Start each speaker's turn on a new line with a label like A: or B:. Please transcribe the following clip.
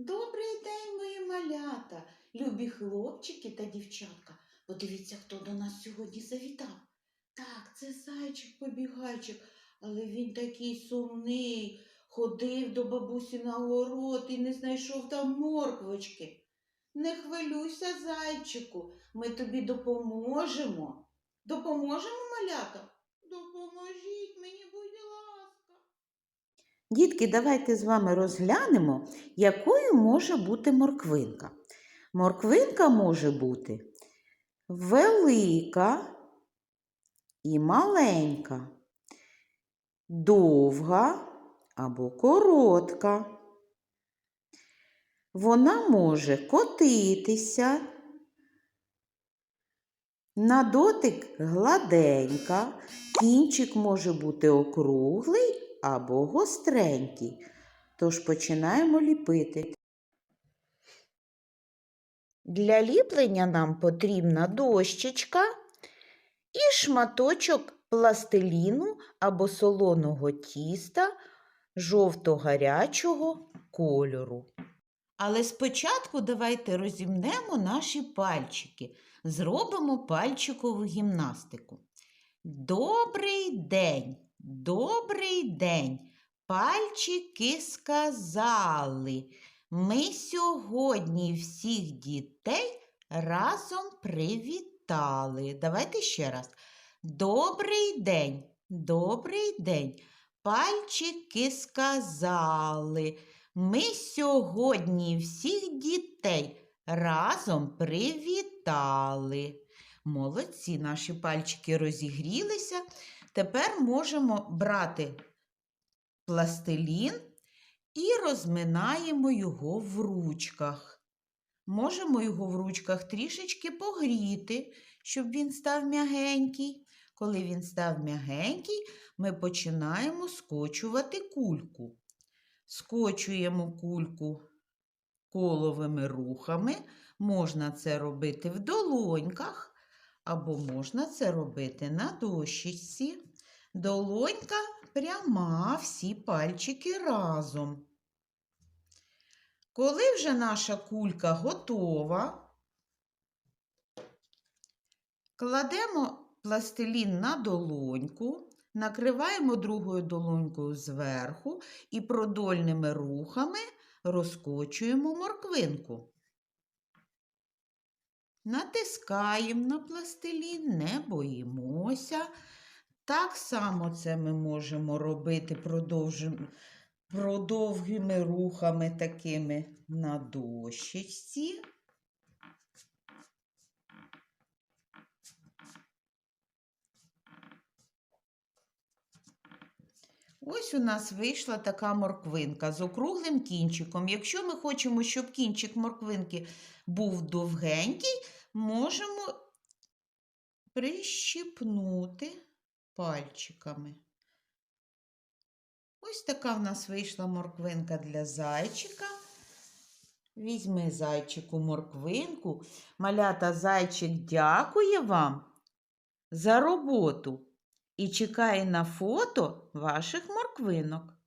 A: Добрий день, мої малята, любі хлопчики та дівчатка. Подивіться, хто до нас сьогодні завітав. Так, це зайчик побігайчик, але він такий сумний. Ходив до бабусі на город і не знайшов там морквочки. Не хвилюйся, зайчику, ми тобі допоможемо. Допоможемо, малята? Допоможіть мені. Дітки, давайте з вами розглянемо, якою може бути морквинка. Морквинка може бути велика і маленька, довга або коротка. Вона може котитися, на дотик гладенька, кінчик може бути округлий або гостренький. Тож починаємо ліпити. Для ліплення нам потрібна дощечка і шматочок пластиліну або солоного тіста жовто-гарячого кольору. Але спочатку давайте розімнемо наші пальчики, зробимо пальчикову гімнастику. Добрий день, добрий день. Пальчики сказали. Ми сьогодні всіх дітей разом привітали. Давайте ще раз. Добрий день, добрий день. Пальчики сказали. Ми сьогодні всіх дітей разом привітали. Молодці, наші пальчики розігрілися. Тепер можемо брати пластилін і розминаємо його в ручках. Можемо його в ручках трішечки погріти, щоб він став м'ягенький. Коли він став м'ягенький, ми починаємо скочувати кульку. Скочуємо кульку коловими рухами. Можна це робити в долоньках, або можна це робити на дощечці. Долонька пряма, всі пальчики разом. Коли вже наша кулька готова, кладемо пластилін на долоньку, накриваємо другою долонькою зверху і продольними рухами розкочуємо морквинку. Натискаємо на пластилін, не боїмося. Так само це ми можемо робити продовгими рухами такими на дощечці. Ось у нас вийшла така морквинка з округлим кінчиком. Якщо ми хочемо, щоб кінчик морквинки був довгенький, можемо прищипнути пальчиками. Ось така в нас вийшла морквинка для зайчика. Візьми зайчику морквинку. Малята зайчик дякує вам за роботу і чекає на фото ваших морквинок.